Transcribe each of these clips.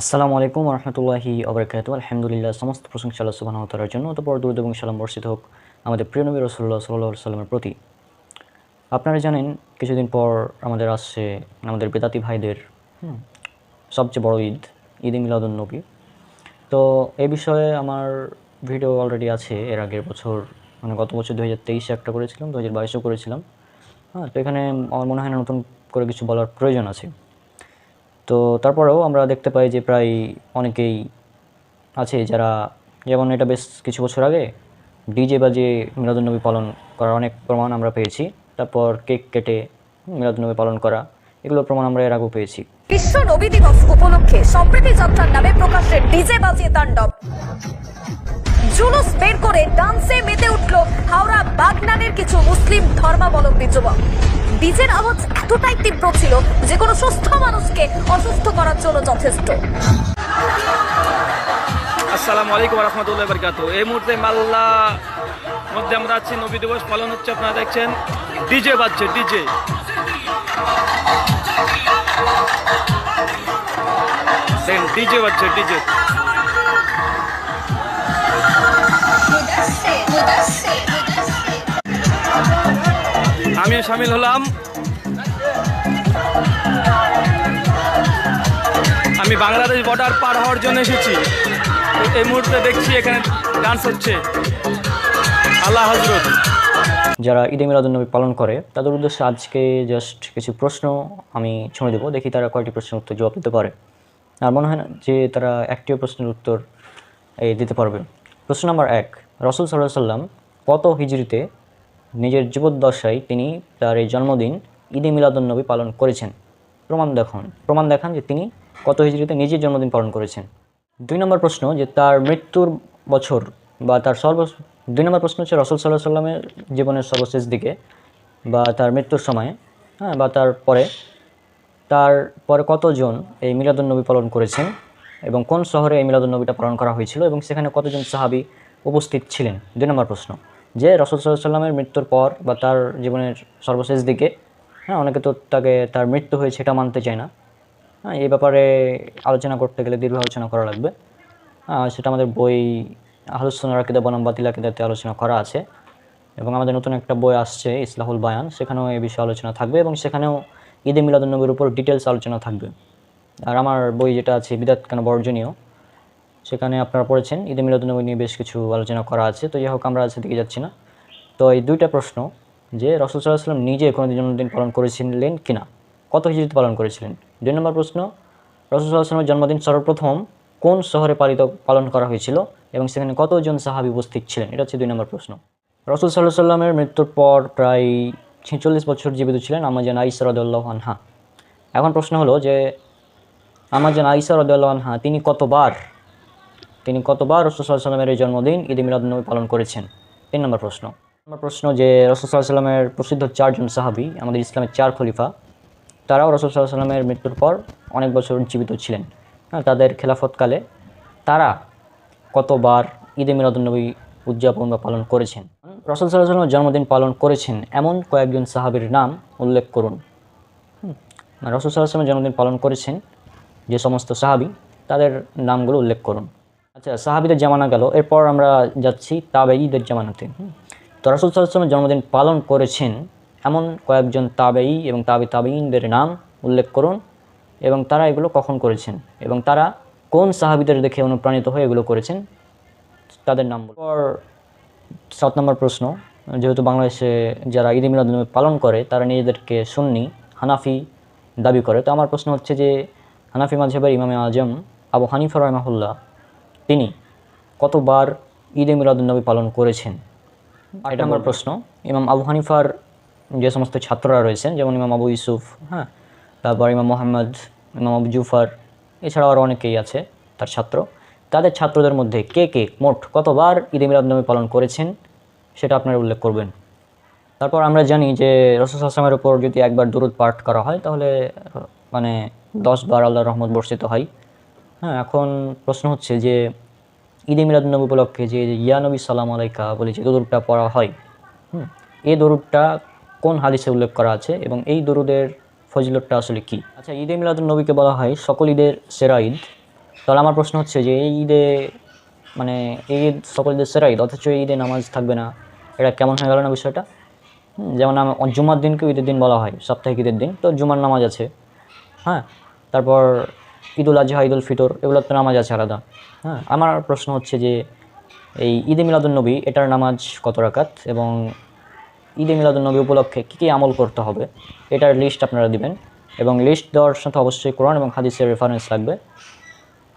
আসসালামু আলাইকুম রহমতুল্লাহি অবরকাত আলহামদুলিল্লাহ, সমস্ত প্রশংসা আল্লাহ সুবাহ তালার জন্য। অতপর দুরুদ এবং সালাম বর্ষিত হোক আমাদের প্রিয় নবী রসুল্লাহ সাল্লাহ সাল্লামের প্রতি। আপনারা জানেন, কিছুদিন পর আমাদের আসছে আমাদের বেদাতি ভাইদের সবচেয়ে বড় ঈদ ঈদ মিলাদুন নবী। তো এই বিষয়ে আমার ভিডিও অলরেডি আছে, এর আগের বছর মানে গত বছর দু হাজার তেইশে একটা করেছিলাম দু হাজার বাইশেও করেছিলাম। হ্যাঁ তো এখানে আমার মনে হয় না নতুন করে কিছু বলার প্রয়োজন আছে। তো তারপরেও আমরা দেখতে পাই যে প্রায় অনেকেই আছে যারা, যেমন এটা বেশ কিছু বছর আগে ডিজে বাজে মিলাদুন্নবী পালন করার অনেক প্রমাণ আমরা পেয়েছি। তারপর কেক কেটে মিলাদুন্নবী পালন করা এগুলো প্রমাণ আমরা এর আগেও পেয়েছি। বিশ্ব নবী দিবস উপলক্ষে সম্প্রীতি যাত্রার নামে প্রকাশ্যে ডিজে বাজিয়ে তাণ্ডব। জুলুস বের করে ডান্সে মেতে উঠল হাওড়া বাগনানের কিছু মুসলিম ধর্মাবলম্বী যুবক। ডিজের আওয়াজ এতটাই তীব্র ছিল যে কোনো সুস্থ মানুষকে অসুস্থ করার জন্য যথেষ্ট। আসসালামু আলাইকুম রহমতুল্লাহ বরকাত এই মুহূর্তে মাল্লা মধ্যে আমরা আছি নবী দিবস পালন হচ্ছে আপনারা দেখছেন। ডিজে বাজছে ডিজে। ডিজে বাজছে ডিজে। আমিও সামিল হলাম। আমি বাংলাদেশ বর্ডার পার হওয়ার জন্য এসেছি। এই মুহূর্তে দেখছি এখানে ডান্স হচ্ছে। আল্লাহ হজরত যারা ঈদে মিলাদুন্নবী পালন করে, তাদের উদ্দেশ্যে আজকে জাস্ট কিছু প্রশ্ন আমি ছুঁড়ে দেবো। দেখি তারা কয়টি প্রশ্নের উত্তর জবাব দিতে পারে। আর মনে হয় না যে তারা একটিও প্রশ্নের উত্তর, এই, দিতে পারবে। প্রশ্ন নাম্বার এক, রসুল সাল্লাহ সাল্লাম কত হিজড়িতে নিজের জীবদ্দশায় তিনি তার এই জন্মদিন ঈদে মিলাদুন্নবী পালন করেছেন। প্রমাণ দেখান প্রমাণ দেখান যে তিনি কত হিজড়িতে নিজের জন্মদিন পালন করেছেন। দুই নম্বর প্রশ্ন যে তার মৃত্যুর বছর বা তার সর্ব দুই নম্বর প্রশ্ন হচ্ছে রসুল সাল্লাহ সাল্লামের জীবনের সর্বশেষ দিকে বা তার মৃত্যুর সময়ে হ্যাঁ বা তার পরে তার পরে কতজন এই মিলাদুন্নবী পালন করেছেন এবং কোন শহরে এই মিলাদুন্নবীটা পালন করা হয়েছিল এবং সেখানে কতজন সাহাবি উপস্থিত ছিলেন? দুই নম্বর প্রশ্ন। যে রসদ সাল্লামের মৃত্যুর পর বা তার জীবনের সর্বশেষ দিকে হ্যাঁ অনেকে তো তাকে, তার মৃত্যু হয়েছে এটা মানতে চায় না। হ্যাঁ এই ব্যাপারে আলোচনা করতে গেলে দীর্ঘ আলোচনা করা লাগবে। সেটা আমাদের বই আহলুসুন রাকিদা বনাম বাতিল আকিদাতে আলোচনা করা আছে। এবং আমাদের নতুন একটা বই আসছে, ইসলাহুল বায়ান। সেখানেও এই বিষয়ে আলোচনা থাকবে এবং সেখানেও ঈদে মিলাদুন্নবীর উপর ডিটেলস আলোচনা থাকবে। আর আমার বই যেটা আছে, বিদাত কেন বর্জনীয় সেখানে আপনারা পড়েছেন। ঈদে মিলাদুন্নবী নিয়ে বেশ কিছু আলোচনা করা আছে। তো যাই হোক আমরা সেদিকে যাচ্ছি না। তো এই দুইটা প্রশ্ন, যে রসুল সাল্লাহ সাল্লাম নিজে কোনো জন্মদিন পালন করেছিলেন কিনা? কত হিজড়িতে পালন করেছিলেন? দুই নম্বর প্রশ্ন, রসুল সাল্লাহ সাল্লামের জন্মদিন সর্বপ্রথম কোন শহরে পালিত, পালন করা হয়েছিল এবং সেখানে কতজন সাহাবি উপস্থিত ছিলেন? এটা হচ্ছে দুই নম্বর প্রশ্ন। রসুল সাল্লাহ সাল্লামের মৃত্যুর পর প্রায় ছেচল্লিশ বছর জীবিত ছিলেন আমাজান আইসা রদুল্লাহ আনহা। এখন প্রশ্ন হলো যে, আমাজান আইসা রদুল্লাহ আনহা, তিনি কতবার তিনি কতবার রসুল সাল্লামের এই জন্মদিন ঈদ মিলাদুন্নবী পালন করেছেন? তিন নম্বর প্রশ্ন। নম্বর প্রশ্ন যে, রসুল সাল্লামের প্রসিদ্ধ চারজন সাহাবি, আমাদের ইসলামের চার খলিফা, তারাও রসুল সাল্লামের মৃত্যুর পর অনেক বছর জীবিত ছিলেন। হ্যাঁ তাদের খেলাফতকালে তারা কতবার ঈদে মিলাদুন্নবী উদযাপন বা পালন করেছেন? রসুল সাল্লাহ জন্মদিন পালন করেছেন এমন কয়েকজন সাহাবির নাম উল্লেখ করুন। রসুল সাল্লাহ জন্মদিন পালন করেছেন যে সমস্ত সাহাবি, তাদের নামগুলো উল্লেখ করুন। আচ্ছা সাহাবিদের জামানা গেল। এরপর আমরা যাচ্ছি তাবেঈদের জামানাতে। হুম। তো রসুল জন্মদিন পালন করেছেন এমন কয়েকজন তাবেঈ এবং তাবে তাবেঈনদের নাম উল্লেখ করুন এবং তারা এগুলো কখন করেছেন এবং তারা কোন সাহাবিদের দেখে অনুপ্রাণিত হয়ে এগুলো করেছেন, তাদের নাম পর সাত নম্বর প্রশ্ন, যেহেতু বাংলাদেশে যারা ঈদ মিলাদুন্নবী পালন করে, তারা নিজেদেরকে সুন্নি, হানাফি দাবি করে। তো আমার প্রশ্ন হচ্ছে যে হানাফি মাঝহেবের ইমামে আজম আবু হানিফা রহমাহুল্লাহ তিনি কতবার ঈদে মিলাদুন্নবী পালন করেছেন? আট নম্বর প্রশ্ন। ইমাম আবু হানিফার যে সমস্ত ছাত্ররা রয়েছেন যেমন ইমাম আবু ইউসুফ হ্যাঁ তারপর ইমাম মোহাম্মদ ইমাম আবু জুফার এছাড়াও আরও অনেকেই আছে তার ছাত্র। তাদের ছাত্রদের মধ্যে কে কে মোট কতবার ঈদে মিলাদুন্নবী পালন করেছেন সেটা আপনারা উল্লেখ করবেন। তারপর আমরা জানি যে রসুল আসলামের উপর যদি একবার দূরত পাঠ করা হয় তাহলে মানে দশ বার আল্লাহ রহমত বর্ষিত হয়। হ্যাঁ এখন প্রশ্ন হচ্ছে যে ঈদে মিলাদুন্নবী উপলক্ষে যে ইয়া নবী সালাম আলাইকা বলে যে দরুদটা পড়া হয় হুম, এই দরুদটা কোন হাদিসে উল্লেখ করা আছে এবং এই দরুদের ফজিলতটা আসলে কি? আচ্ছা ঈদে মিলাদুন নবীকে বলা হয় সকল ঈদের সেরা ঈদ। তাহলে আমার প্রশ্ন হচ্ছে যে এই ঈদে মানে এই ঈদ সকল ঈদের সেরা ঈদ অথচ এই ঈদে নামাজ থাকবে না এটা কেমন হয়ে গেল না বিষয়টা? যেমন জুমার দিনকেও ঈদের দিন বলা হয় সাপ্তাহিক ঈদের দিন তো জুমার নামাজ আছে হ্যাঁ তারপর ঈদুল আজহা ঈদুল ফিতর এগুলোর তো নামাজ আছে আলাদা। হ্যাঁ আমার প্রশ্ন হচ্ছে যে এই ঈদে মিলাদুন্নবী এটার নামাজ কত রাকাত? এবং ঈদে মিলাদুন্নবী উপলক্ষে কী কী আমল করতে হবে? এটার লিস্ট আপনারা দিবেন। এবং লিস্ট দেওয়ার সাথে অবশ্যই কোরআন এবং হাদিসের রেফারেন্স লাগবে।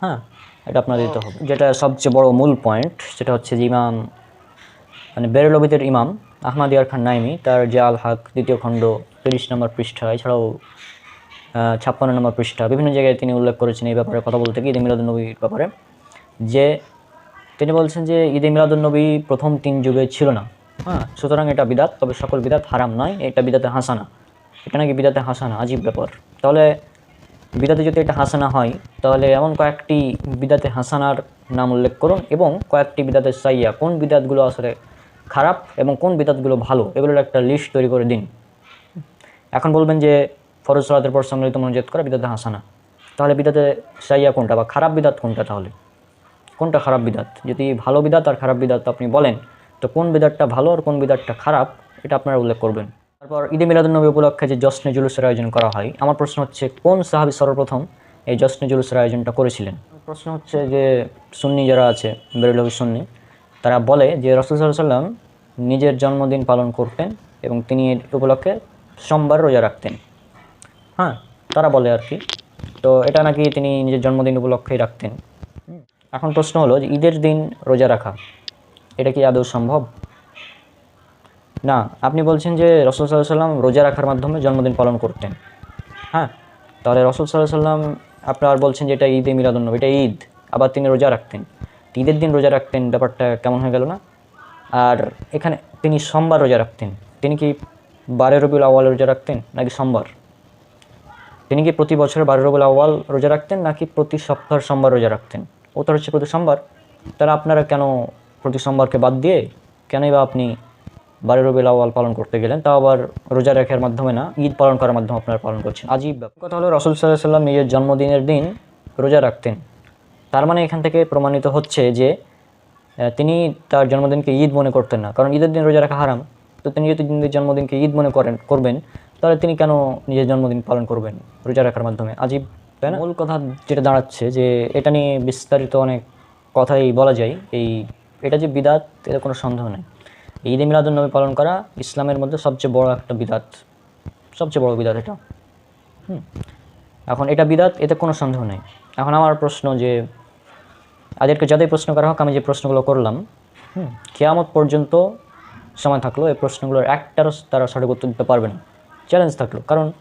হ্যাঁ এটা আপনার দিতে হবে। যেটা সবচেয়ে বড় মূল পয়েন্ট সেটা হচ্ছে যে ইমাম মানে বেরলবিদের ইমাম আহমাদ ইয়ার খান নাইমি, তার যে আল হাক দ্বিতীয় খণ্ড তিরিশ নম্বর পৃষ্ঠা, এছাড়াও ছাপ্পান্ন নম্বর পৃষ্ঠা। বিভিন্ন জায়গায় তিনি উল্লেখ করেছেন এই ব্যাপারে কথা বলতে গিয়ে ঈদে মিলাদুন্নবীর ব্যাপারে। যে তিনি বলছেন যে ঈদে মিলাদুন্নবী প্রথম তিন যুগে ছিল না। হ্যাঁ সুতরাং এটা বিদাত, তবে সকল বিদাত হারাম নয়, এটা বিদাতে হাসানা। এটা নাকি বিদাতে হাসানা, আজীব ব্যাপার। তাহলে বিদাতে যদি এটা হাসানা হয়, তাহলে এমন কয়েকটি বিদাতে হাসানার নাম উল্লেখ করুন এবং কয়েকটি বিদাতে সাইয়া। কোন বিদাতগুলো আসলে খারাপ এবং কোন বিদাতগুলো ভালো, এগুলোর একটা লিস্ট তৈরি করে দিন। এখন বলবেন যে ফরজ সালাতের পর সম্মিলিত মনোজাত করা বিদাতে হাসানা। তাহলে বিদাতে সাইয়া কোনটা বা খারাপ বিদাত কোনটা তাহলে? কোনটা খারাপ বিদাত? যদি ভালো বিদাত আর খারাপ বিদাত আপনি বলেন, তো কোন বিদাতটা ভালো আর কোন বিদাতটা খারাপ, এটা আপনারা উল্লেখ করবেন। তারপর ঈদে মিলাদুন্নবী উপলক্ষে যে জশ্নে জুলুসের আয়োজন করা হয়, আমার প্রশ্ন হচ্ছে, কোন সাহাবি সর্বপ্রথম এই জশ্নে জুলুসের আয়োজনটা করেছিলেন? প্রশ্ন হচ্ছে যে, সুন্নি যারা আছে বেরুলভি সুন্নি, তারা বলে যে রসুল সাল্লাম নিজের জন্মদিন পালন করতেন এবং তিনি উপলক্ষে সোমবার রোজা রাখতেন। হ্যাঁ তারা বলে আর কি। তো এটা নাকি তিনি নিজের জন্মদিন উপলক্ষেই রাখতেন। এখন প্রশ্ন হলো যে ঈদের দিন রোজা রাখা, এটা কি আদৌ সম্ভব? না, আপনি বলছেন যে রসুল সাল্লাহ সাল্লাম রোজা রাখার মাধ্যমে জন্মদিন পালন করতেন। হ্যাঁ তাহলে রসুল সাল্লাহ সাল্লাম আপনার বলছেন যে এটা ঈদে মিলাদুন্নবী এটা ঈদ, আবার তিনি রোজা রাখতেন। ঈদের দিন রোজা রাখতেন, ব্যাপারটা কেমন হয়ে গেল না? আর এখানে তিনি সোমবার রোজা রাখতেন। তিনি কি বারে রবিউল আওয়াল রোজা রাখতেন নাকি সোমবার? তিনি কি প্রতি বছর বারো রবিউল আওয়াল রোজা রাখতেন, নাকি প্রতি সপ্তাহ সোমবার রোজা রাখতেন? উত্তর হচ্ছে প্রতি সোমবার। তাহলে আপনারা কেন প্রতি সোমবারকে বাদ দিয়ে কেনই বা আপনি বারো রবিউল আওয়াল পালন করতে গেলেন? তাও আবার রোজা রাখার মাধ্যমে না, ঈদ পালন করার মাধ্যমে আপনারা পালন করছেন। আজীব কথা হলো, রসুল সাল্লাহ সাল্লাম নিজের জন্মদিনের দিন রোজা রাখতেন। তার মানে এখান থেকে প্রমাণিত হচ্ছে যে তিনি তার জন্মদিনকে ঈদ মনে করতেন না। কারণ ঈদের দিন রোজা রাখা হারাম। তো তিনি যদি জন্মদিনকে ঈদ মনে করেন, করবেন তাহলে তিনি কেন নিজের জন্মদিন পালন করবেন রোজা রাখার মাধ্যমে? আজীব, তাই না? মূল কথা যেটা দাঁড়াচ্ছে যে এটা নিয়ে বিস্তারিত অনেক কথাই বলা যায়। এই, এটা যে বিদাত, এতে কোনো সন্দেহ নেই। ঈদে মিলাদুন্নবী পালন করা ইসলামের মধ্যে সবচেয়ে বড় একটা বিদাত। সবচেয়ে বড় বিদাত এটা। হুম। এখন এটা বিদাত, এতে কোনো সন্দেহ নেই। এখন আমার প্রশ্ন যে আদেরকে যাদের প্রশ্ন করা হোক, আমি যে প্রশ্নগুলো করলাম, হুম, কেয়ামত পর্যন্ত সময় থাকল এই প্রশ্নগুলোর একটারও তারা সঠিক উত্তর দিতে পারবে না। চ্যালেঞ্জ থাকল। কারণ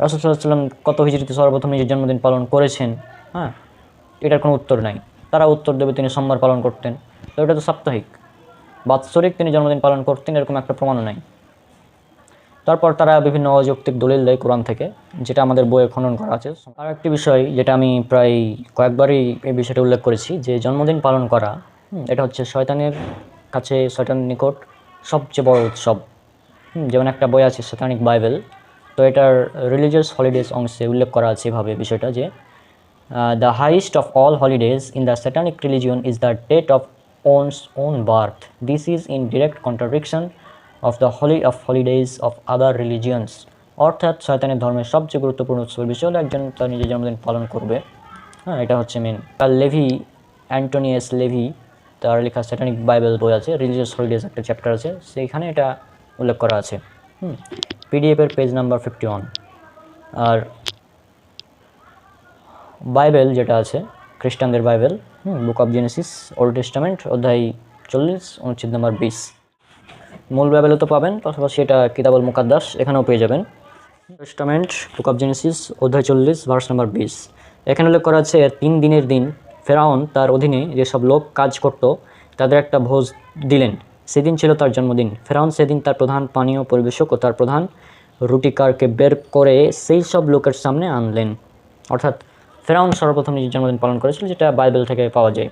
রাসুল সাল্লাম কত হিজড়িতে সর্বপ্রথম নিজের জন্মদিন পালন করেছেন হ্যাঁ? এটার কোনো উত্তর নাই। তারা উত্তর দেবে তিনি সোমবার পালন করতেন। তো এটা তো সাপ্তাহিক। বাৎসরিক তিনি জন্মদিন পালন করতেন, এরকম একটা প্রমাণও নাই। তারপর তারা বিভিন্ন অযৌক্তিক দলিল দেয় কোরআন থেকে, যেটা আমাদের বইয়ে খনন করা আছে। আর একটি বিষয় যেটা আমি প্রায় কয়েকবারই এই বিষয়টা উল্লেখ করেছি, যে জন্মদিন পালন করা এটা হচ্ছে শয়তানের কাছে শয়তানের নিকট সবচেয়ে বড় উৎসব। যেমন একটা বই আছে শতানিক বাইবেল তো এটার রিলিজিয়াস হলিডেজ অংশে উল্লেখ করা আছে এভাবে বিষয়টা যে the heist of all holidays in the satanic religion is the date of one's own birth this is in direct contradiction of the holy of holidays of other religions অর্থাৎ শয়তানের ধর্মের সবচেয়ে গুরুত্বপূর্ণ উৎসবের বিষয় হলো একজন তার নিজের জন্মদিন পালন করবে। হ্যাঁ এটা হচ্ছে মেন তার লেভি, অ্যান্টোনিয়াস লেভি, তার লেখা স্যাটানিক বাইবেল বই আছে রিলিজিয়াস হলিডেজ একটা চ্যাপ্টার আছে। সেইখানে এটা উল্লেখ করা আছে। হুম পিডিএফের পেজ নাম্বার ফিফটি ওয়ান আর বাইবেল যেটা আছে, খ্রিস্টানদের Bible, hmm book of Genesis Old Testament অধ্যায় চল্লিশ, অনুচ্ছেদ নাম্বার বিশ। মূল বাইবেলও তো পাবেন, পাশাপাশি এটা কিতাবুল মুকাদ্দাস, এখানেও পেয়ে যাবেন। টেস্টামেন্ট বুক অফ জেনেসিস অধ্যায় চল্লিশ ভার্স নাম্বার বিশ। এখানে উল্লেখ করা আছে, তিন দিনের দিন ফেরাউন তার অধীনে যেসব লোক কাজ করত, তাদের একটা ভোজ দিলেন। সেদিন ছিল তার জন্মদিন। ফেরাউন সেদিন তার প্রধান পানীয় পরিবেশক ও তার প্রধান রুটিকারকে বের করে সেই সব লোকের সামনে আনলেন। অর্থাৎ ফেরাউন সর্বপ্রথম নিজের জন্মদিন পালন করেছিল, যেটা বাইবেল থেকে পাওয়া যায়।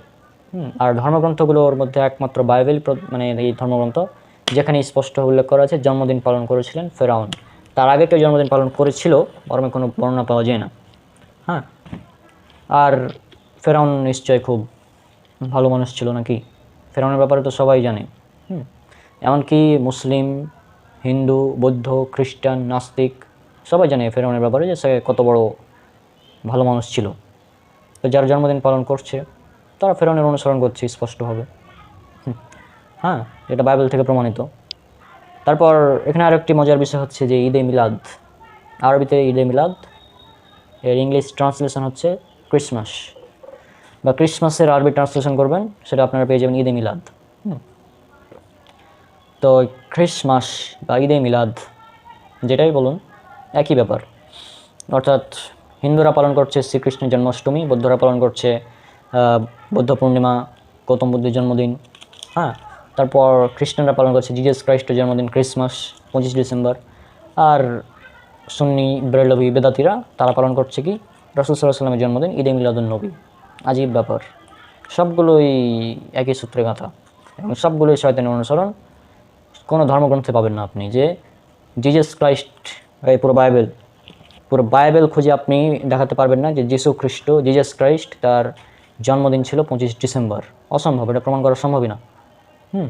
আর ধর্মগ্রন্থগুলোর মধ্যে একমাত্র বাইবেল মানে এই ধর্মগ্রন্থ যেখানে স্পষ্ট উল্লেখ করা আছে, জন্মদিন পালন করেছিলেন ফেরাউন। তার আগে কেউ জন্মদিন পালন করেছিল, বরং কোনো বর্ণনা পাওয়া যায় না। হ্যাঁ আর ফেরাউন নিশ্চয় খুব ভালো মানুষ ছিল নাকি? ফেরাউনের ব্যাপারে তো সবাই জানে। হুম। এমনকি মুসলিম, হিন্দু, বৌদ্ধ, খ্রিস্টান, নাস্তিক, সবাই জানে ফেরাউনের ব্যাপারে যে সে কত বড় ভালো মানুষ ছিল। তো যার জন্মদিন পালন করছে, তারা ফেরাউনের অনুসরণ করছে স্পষ্টভাবে। হ্যাঁ এটা বাইবেল থেকে প্রমাণিত। তারপর এখানে আরেকটি মজার বিষয় হচ্ছে যে ঈদে মিলাদ, আরবিতে ঈদে মিলাদ, এর ইংলিশ ট্রান্সলেশন হচ্ছে ক্রিসমাস। বা ক্রিসমাসের আরবি ট্রান্সলেশন করবেন, সেটা আপনারা পেয়ে যাবেন ঈদে মিলাদ। হুম। তো ক্রিসমাস বা ঈদে মিলাদ, যেটাই বলুন, একই ব্যাপার। অর্থাৎ হিন্দুরা পালন করছে শ্রীকৃষ্ণের জন্মাষ্টমী, বৌদ্ধরা পালন করছে বৌদ্ধ পূর্ণিমা, গৌতম বুদ্ধের জন্মদিন হ্যাঁ? তারপর খ্রিস্টানরা পালন করছে জিজাস ক্রাইস্টের জন্মদিন ক্রিসমাস পঁচিশ ডিসেম্বর। আর সুন্নি বেরলবি বেদাতিরা, তারা পালন করছে কি? রসুল সাল্লামের জন্মদিন, ঈদে মিলাদুল নবী। আজীব ব্যাপার। সবগুলোই একই সূত্রে গাঁথা। এবং সবগুলোই শয়তানের অনুসরণ। কোনো ধর্মগ্রন্থে পাবেন না আপনি যে জিজাস ক্রাইস্ট এই পুরো বাইবেল পুরো বাইবেল খুঁজে আপনি দেখাতে পারবেন না যে যিশু খ্রিস্ট জিজাস ক্রাইস্ট তার জন্মদিন ছিল পঁচিশ ডিসেম্বর। অসম্ভব, এটা প্রমাণ করা সম্ভবই না। হুম,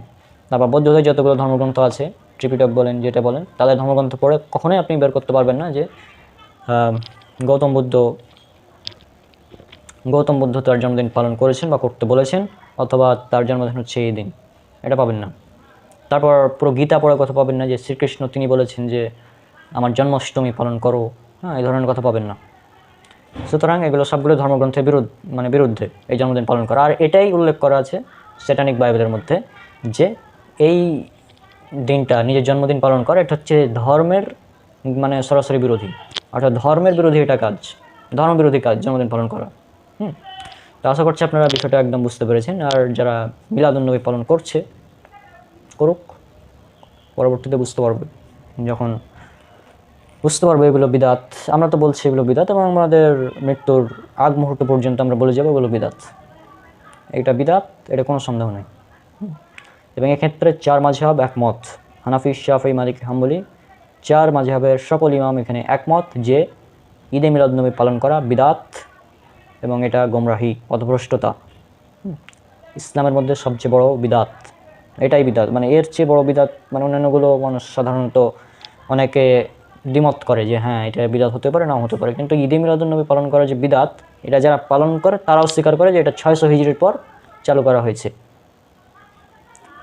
তারপর বৌদ্ধদের যতগুলো ধর্মগ্রন্থ আছে ট্রিপিটক বলেন, যেটা বলেন, তাদের ধর্মগ্রন্থ পড়ে কখনোই আপনি বের করতে পারবেন না যে গৌতম বুদ্ধ গৌতম বুদ্ধ তার জন্মদিন পালন করেছেন বা করতে বলেছেন, অথবা তার জন্মদিন হচ্ছে এই দিন। এটা পাবেন না। তারপর পুরো গীতা পড়ার কথা পাবেন না, যে শ্রীকৃষ্ণ তিনি বলেছেন যে, আমার জন্মাষ্টমী পালন করো। হ্যাঁ এই ধরনের কথা পাবেন না। সুতরাং এগুলো সবগুলো ধর্মগ্রন্থের বিরুদ্ধ মানে বিরুদ্ধে এই জন্মদিন পালন করা। আর এটাই উল্লেখ করা আছে স্যাটানিক বাইবেলের মধ্যে, যে এই দিনটা, নিজের জন্মদিন পালন করা, এটা হচ্ছে ধর্মের মানে সরাসরি বিরোধী। অর্থাৎ ধর্মের বিরোধী এটা কাজ, ধর্ম বিরোধী কাজ জন্মদিন পালন করা। হুম। তো আশা করছি আপনারা বিষয়টা একদম বুঝতে পেরেছেন। আর যারা মিলাদুন্নবী পালন করছে করুক, পরবর্তীতে বুঝতে পারবে। যখন বুঝতে পারব এগুলো বিদাত, আমরা তো বলছি এগুলো বিদাত এবং আমাদের মৃত্যুর আগ মুহূর্ত পর্যন্ত আমরা বলে যাব এগুলো বিদাত। এটা বিদাত, এটা কোনো সন্দেহ নেই। এবং এক্ষেত্রে চার মাঝহাব একমত। হানাফি, শাফি, মালিক, হাম্বলি চার মাঝহাবের সকল ইমাম এখানে একমত যে ঈদে মিলাদ মিলাদনবী পালন করা বিদাত এবং এটা গোমরাহি পথভ্রষ্টতা ইসলামের মধ্যে সবচেয়ে বড় বিদাত। এটাই বিদাত। মানে এর চেয়ে বড় বিদাত মানে অন্যান্যগুলো মানুষ সাধারণত অনেকে দ্বিমত করে যে হ্যাঁ এটা বিদাত হতে পারে, নাও হতে পারে। কিন্তু ঈদে মিলাদুন্নবী পালন করা যে বিদাত, এটা যারা পালন করে, তারাও স্বীকার করে যে এটা ছয়শো হিজড়ির পর চালু করা হয়েছে।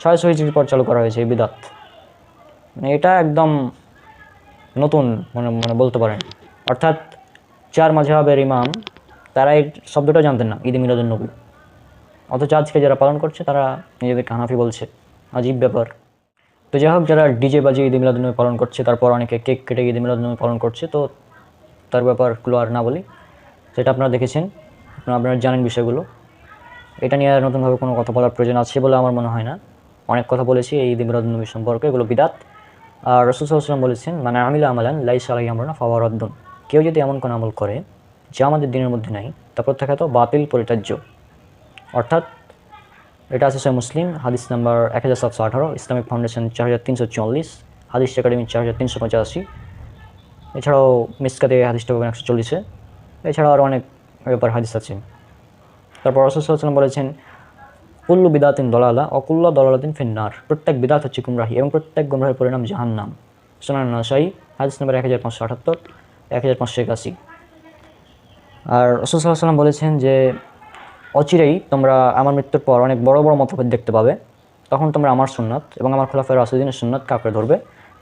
ছয়শো হিজড়ির পর চালু করা হয়েছে এই বিদাত। মানে এটা একদম নতুন মানে মানে বলতে পারেন। অর্থাৎ চার মাঝহাবের ইমাম তারা এই শব্দটা জানতেন না, ঈদে মিলাদুন্নবী। অথচ আজকে যারা পালন করছে, তারা নিজেদেরকে হানাফি বলছে। আজীব ব্যাপার। তো যাই হোক, যারা ডিজে বাজিয়ে ঈদ মিলাদুন্নবী পালন করছে, তারপর অনেকে কেক কেটে ঈদ মিলাদুন্নবী পালন করছে, তো তার ব্যাপারগুলো আর না বলি। সেটা আপনারা দেখেছেন, আপনারা জানেন বিষয়গুলো। এটা নিয়ে আর নতুনভাবে কোনো কথা বলার প্রয়োজন আছে বলে আমার মনে হয় না। অনেক কথা বলেছি এই ঈদ মিলাদুন্নবী সম্পর্কে, এগুলো বিদাত। আর রসুল সাল্লাম বলেছেন মানে আমিলা আমালান লাই সালাই আমরা ফাওয়ারদ্দন কেউ যদি এমন কোনো আমল করে, যা আমাদের দিনের মধ্যে নাই, তা প্রত্যাখ্যাত বাতিল পরিত্যাজ্য। অর্থাৎ এটা আছে মুসলিম, হাদিস নাম্বার এক হাজার সাতশো আঠারো, ইসলামিক ফাউন্ডেশন চার হাজার তিনশো চল্লিশ, হাদিস একাডেমি চার হাজার তিনশো পঁচাশি। এছাড়াও মিসকাতে হাদিসটা পাবেন একশো চল্লিশে। এছাড়াও আরও অনেক ব্যাপার হাদিস আছে। তারপর রসুলাম বলেছেন, কুল্লু বিদাতিন দলালা, অকুল্লা দলালাতিন ফিন্নার। প্রত্যেক বিদাত হচ্ছে গুমরাহি এবং প্রত্যেক গুমরাহের পরিণাম জাহান্নাম। সোনান নাসাই হাদিস নাম্বার এক হাজার পাঁচশো আটাত্তর, এক হাজার পাঁচশো একাশি। আর রসুল সাল্লাম বলেছেন যে অচিরেই তোমরা আমার মৃত্যুর পর অনেক বড় বড় মতভেদ দেখতে পাবে। তখন তোমরা আমার সুন্নাত এবং আমার খোলাফের রাসুদ্দিনের সুন্নাত কাঁকড়ে ধরবে?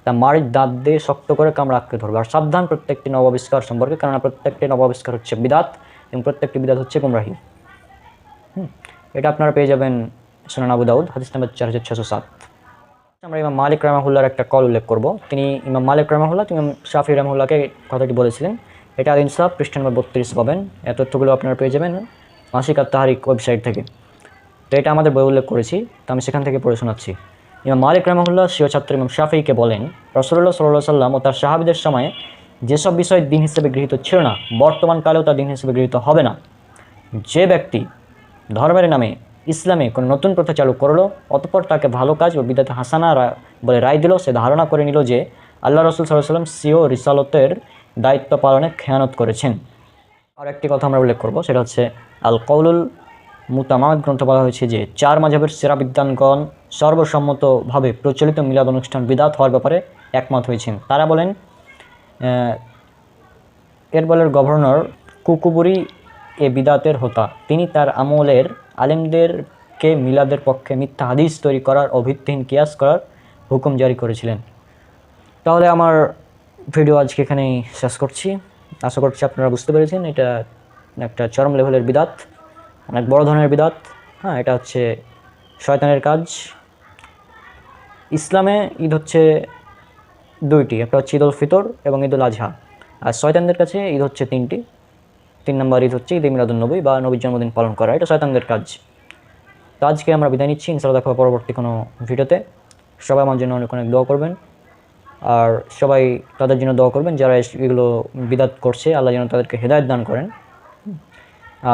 তা মারির দাঁত দিয়ে শক্ত করে কামড়া আঁকড়ে ধরবে? আর সাবধান প্রত্যেকটি নবাবিষ্কার সম্পর্কে, কেননা প্রত্যেকটি নবাবিষ্কার হচ্ছে বিদাত এবং প্রত্যেকটি বিদাত হচ্ছে গুমরাহি। হুম, এটা আপনারা পেয়ে যাবেন সোনান আবু দাউদ, হাদিস নাম্বার চার হাজার ছশো সাত। আমরা ইমাম মালিক রামাহুল্লার একটা কল উল্লেখ করব। তিনি ইমাম মালিক রামাহুল্লাহ ইমাম শাফি রামাহুল্লাহকে কথাটি বলেছিলেন। এটা আল ইনসাফ পৃষ্ঠা নম্বর বত্রিশ পাবেন। এই তথ্যগুলো আপনারা পেয়ে যাবেন। মাসিক আর ওয়েবসাইট থেকে। তো এটা আমাদের বই উল্লেখ করেছি, তো আমি সেখান থেকে পড়ে শোনাচ্ছি। ইমাম মালিক রামাহুল্লাহ শিও ছাত্র ইমাম শাফিকে বলেন রসুল্লাহ সাল্লাহ সাল্লাম ও তার সাহাবিদের সময়ে যেসব বিষয় দিন হিসেবে গৃহীত ছিল না, বর্তমান কালেও তা দিন হিসেবে গৃহীত হবে না। যে ব্যক্তি ধর্মের নামে ইসলামে কোনো নতুন প্রথা চালু করল, অতপর তাকে ভালো কাজ ও বিদাতে হাসানা বলে রায় দিল, সে ধারণা করে নিল যে আল্লাহ রসুল সাল্লাহ সাল্লাম সিও রিসালতের দায়িত্ব পালনে খেয়ানত করেছেন। আর একটি কথা আমরা উল্লেখ করব, সেটা হচ্ছে আল কৌলুল মুতামাদ গ্রন্থ বলা হয়েছে যে, চার মাঝাবের সেরা বিদ্যানগণ সর্বসম্মতভাবে প্রচলিত মিলাদ অনুষ্ঠান বিদাত হওয়ার ব্যাপারে একমত হয়েছেন। তারা বলেন এরবলের গভর্নর কুকুবুরি এ বিদাতের হোতা। তিনি তার আমলের আলেমদেরকে মিলাদের পক্ষে মিথ্যা হাদিস তৈরি করার ও ভিত্তিহীন কিয়াস করার হুকুম জারি করেছিলেন। তাহলে আমার ভিডিও আজকে এখানেই শেষ করছি। আশা করছি আপনারা বুঝতে পেরেছেন, এটা একটা চরম লেভেলের বিদাত, অনেক বড় ধরনের বিদাত। হ্যাঁ এটা হচ্ছে শয়তানের কাজ। ইসলামে ঈদ হচ্ছে দুইটি, একটা হচ্ছে ঈদ উল ফিতর এবং ঈদ উল আজহা। আর শয়তানদের কাছে ঈদ হচ্ছে তিনটি। তিন নম্বর ঈদ হচ্ছে ঈদ মিলাদুলনবী বা নবীর জন্মদিন পালন করা, এটা শয়তানদের কাজ। তো আজকে আমরা বিদায় নিচ্ছি ইনশাল্লাহ দেখা পরবর্তী কোনো ভিডিওতে। সবাই আমার জন্য অনেক অনেক দোয়া করবেন। আর সবাই তাদের জন্য দোয়া করবেন, যারা এগুলো বিদাত করছে, আল্লাহ যেন তাদেরকে হেদায়ত দান করেন।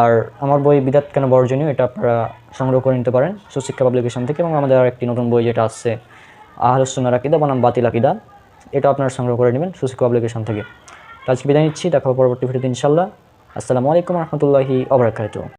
আর আমার বই বিদাত কেন বর্জনীয়, এটা আপনারা সংগ্রহ করে নিতে পারেন সুশিক্ষা পাবলিকেশন থেকে এবং আমাদের আর একটি নতুন বই যেটা আসছে আহলুসুন্নার আকিদা, বনাম বাতিল আকিদা, এটা আপনারা সংগ্রহ করে নেবেন সুশিক্ষা পাবলিকেশন থেকে। তো আজকে বিদায় নিচ্ছি, দেখা পরবর্তী ভিডিওতে ইনশাল্লাহ আসসালামু আলাইকুম রহমতুল্লাহি অবরাকাতু